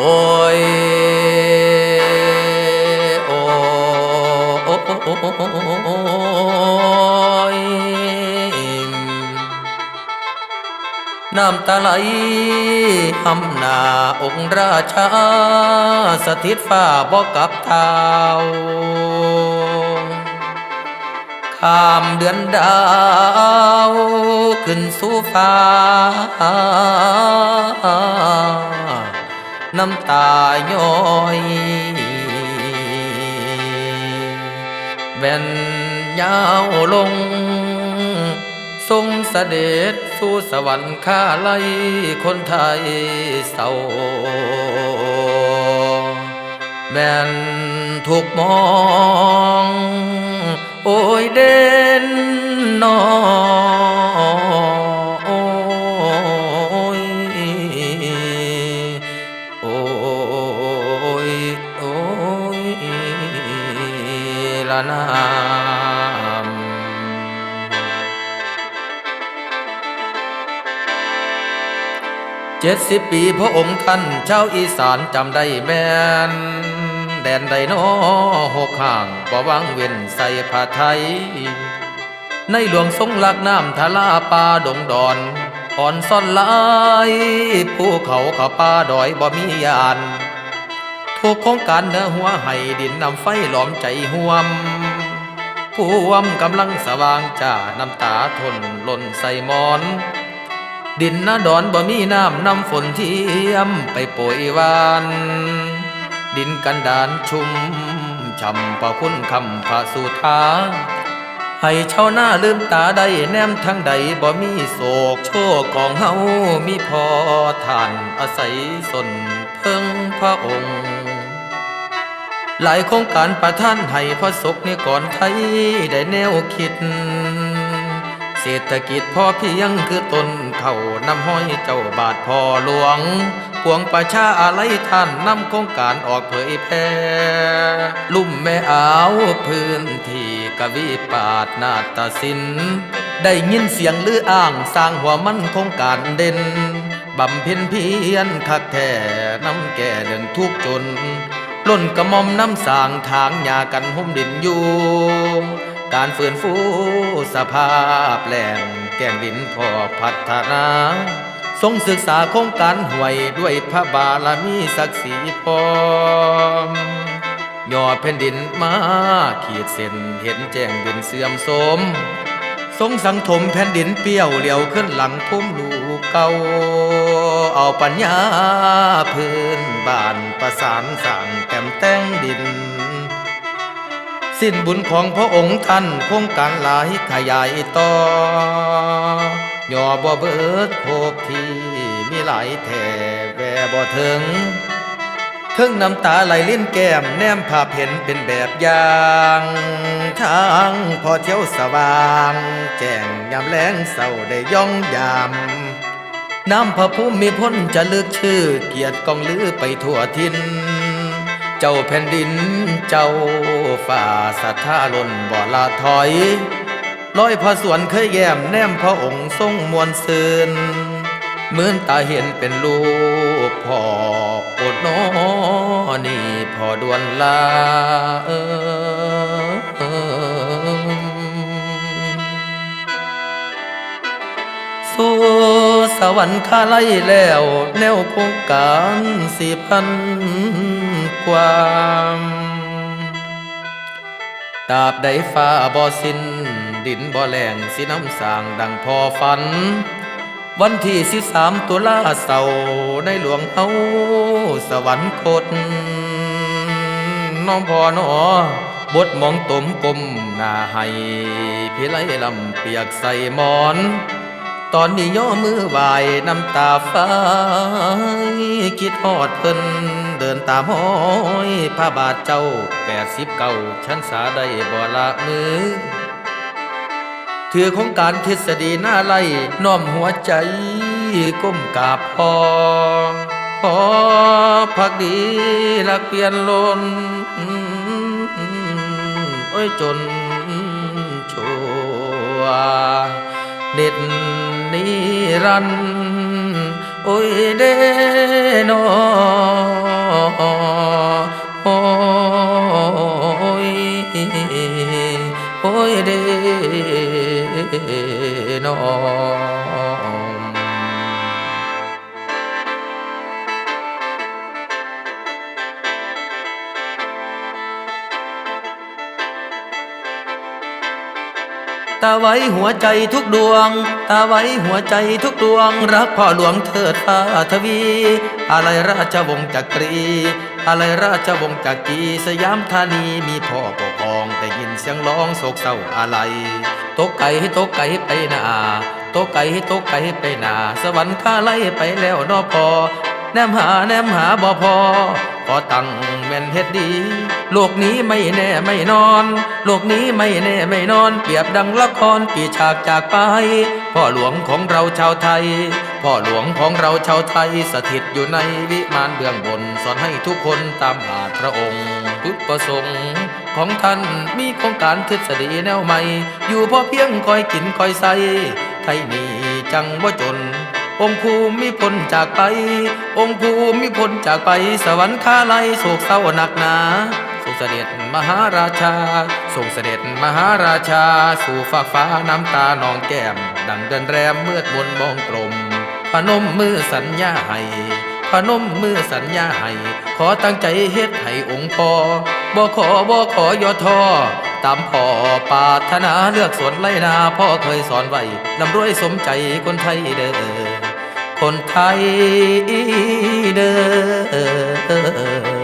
โอ้ยโอ้ยน้ำตาไหลหำหน้าองค์ราชา สถิตฟ้าบอกกับเท้าข้ามเดือนดาว ขึ้นสู่ฟ้า น้ำตาย้อยแบนยาวลง ทรงเสด็จสู่สวรรค์ข้าไล่คนไทยเศร้าแม่นถูกมอง ละนามเจ็ดสิบปีพระองค์ท่านเจ้าอีสานจำได้แม่น แดนใดนอหกห่างบ่วังเว้นใส่ผ้าไทย ในหลวงทรงลักน้ำทะลาป่าดงดอนอ่อนซ่อนหลายภูเขาเขาป่าดอยบ่มียาน ทุกโครงการเนื้อหัวให้ดินนำไฟหลอมใจห่วมผู้วมกำลังสว่างจ้าน้ำตาทนหล่นใส่หมอน ดินนาดอนบ่มีน้ำนำฝนเทียมไปโปรยวาน ดินกันดานชุ่มช่ำประคุณคำพระสุธาให้ชาวนาลืมตาได้แนมทั้งใดบ่มีโศกโชคของเฮามีพอท่านอาศัยสนเพิ่งพระองค์ หลายโครงการประท่านให้พระศกนิกรไทยได้แนวคิด เศรษฐกิจพอเพียงคือตนเขานำห้อยเจ้าบาทพอหลวงปวงประชาอะไรท่านนำโครงการออกเผยแพร่ลุ่มแม่อาวพื้นที่กวีปาดนาฏศิลป์ได้ยินเสียงลืออ้างสร้างหัวมันโครงการเด่นบำเพ็ญเพียรคักแท้น้ำแก่เรื่องทุกจน ล้นกระมอมน้ำสางทางยากันห่มดินยู่การฟื้นฟูสภาพแหล่งแก่งดินพอพัฒนาทรงศึกษาโครงการห่วยด้วยพระบารมีศักดิ์ศรีพร้อมย่อแผ่นดินมาขีดเส้นเห็นแจ้งดินเสื่อมโทรม ทรงสังถมแผ่นดินเปี้ยวเหลียวขึ้นหลังพุ่มลูกเก่าเอาปัญญาพื้นบ้านประสานสั่งแก้มแต่งดิน สิ้นบุญของพระองค์ท่านคงการหลายขยายต่อย่อบ่เบิดโคกที่มีหลายแท่แวบ่ถึงเถึงน้ำตาไหลลิ้นแก้มแนมภาพเห็นเป็นแบบอย่างางพอเที่ยวสว่าง แจ้งยามแลงเศร้าได้ย่องยามน้ำพระภูมิพ้นจะเลือกชื่อ เกียรติกองลือไปทั่วทิน เจ้าแผ่นดินเจ้าฝ่าศรัทธาล้นบ่ละถอยร้อยพระสวนเคยแย้มแนมพระองค์ทรงมวลซืนเหมือนตาเห็นเป็นลูกพ่ออดน้อนี่พอดวนลาเออ วรรค์คาไล่แล้วแนวโครงการสี่พันความตาบใดฟ้าบ่สิ้นดินบ่แหลงสิน้ำสางดังพอฝัน วันที่สิสามตุลาเสาในหลวงเฮาสวรรคต น้องพอนอบทมองตมกลมหน้าให้พิไลลำเปียกใส่หมอน ตอนนี้ย่อมือไหวน้ำตาฟ้ายคิดฮอดเพิ่นเดินตามห้อยพระบาทเจ้าแปดสิบเก้าชั้นสาได้บ่ละมือถือของการทฤษฎีหน้าไล่น้อมหัวใจก้มกราบพอพอพักดีลักเปลี่ยนลนโอ้ยจนชัวเด็ดิรันโอ้ยเดโนโอยโอ้ยเดโน ตาไว้หัวใจทุกดวง ตาไว้หัวใจทุกดวง รักพ่อหลวงเถิดฟ้าทวี อะไรราชวงศ์จักรี อะไรราชวงศ์จักรีสยามธานีมีพ่อปกครองได้ยินเสียงร้องโศกเศร้าอะไรตกไก่ให้ตกไก่ไปนาตกไก่ให้ตกไก่ไปนา สวรรค์ข้าไล่ไปแล้วนอพอ แนมหาแนมหาบ่พอขอตั้งแม่นเฮ็ดดี โลกนี้ไม่แน่ไม่นอน โลกนี้ไม่แน่ไม่นอน เปรียบดังละครปีฉากจากไป พ่อหลวงของเราชาวไทย พ่อหลวงของเราชาวไทย สถิตอยู่ในวิมานเบื้องบน สอนให้ทุกคนตามบาทพระองค์พุทธประสงค์ของท่านมีโครงการทฤษฎีแนวใหม่ อยู่พอเพียงคอยกินคอยใส่ไทยนี่จังบ่จน องค์ภูมิพลจากไป องค์ภูมิพลจากไป สวรรคาไลโศกเศร้าหนักหนาทรงเสด็จมหาราชาทรงเสด็จมหาราชา สู่ฟากฟ้าน้ำตานองแก้ม ดังเดินแรมเมืดมนมองกลมพนมมือสัญญาให้พนมมือสัญญาให้ ขอตั้งใจเฮ็ดให้องค์พ่อบ่ขอบ่ขอยอทอตามพ่อปาถนาเลือกสวนไรนาพ่อเคยสอนไว้ลำรวยสมใจคนไทยเด้อ คนไทยเด้อ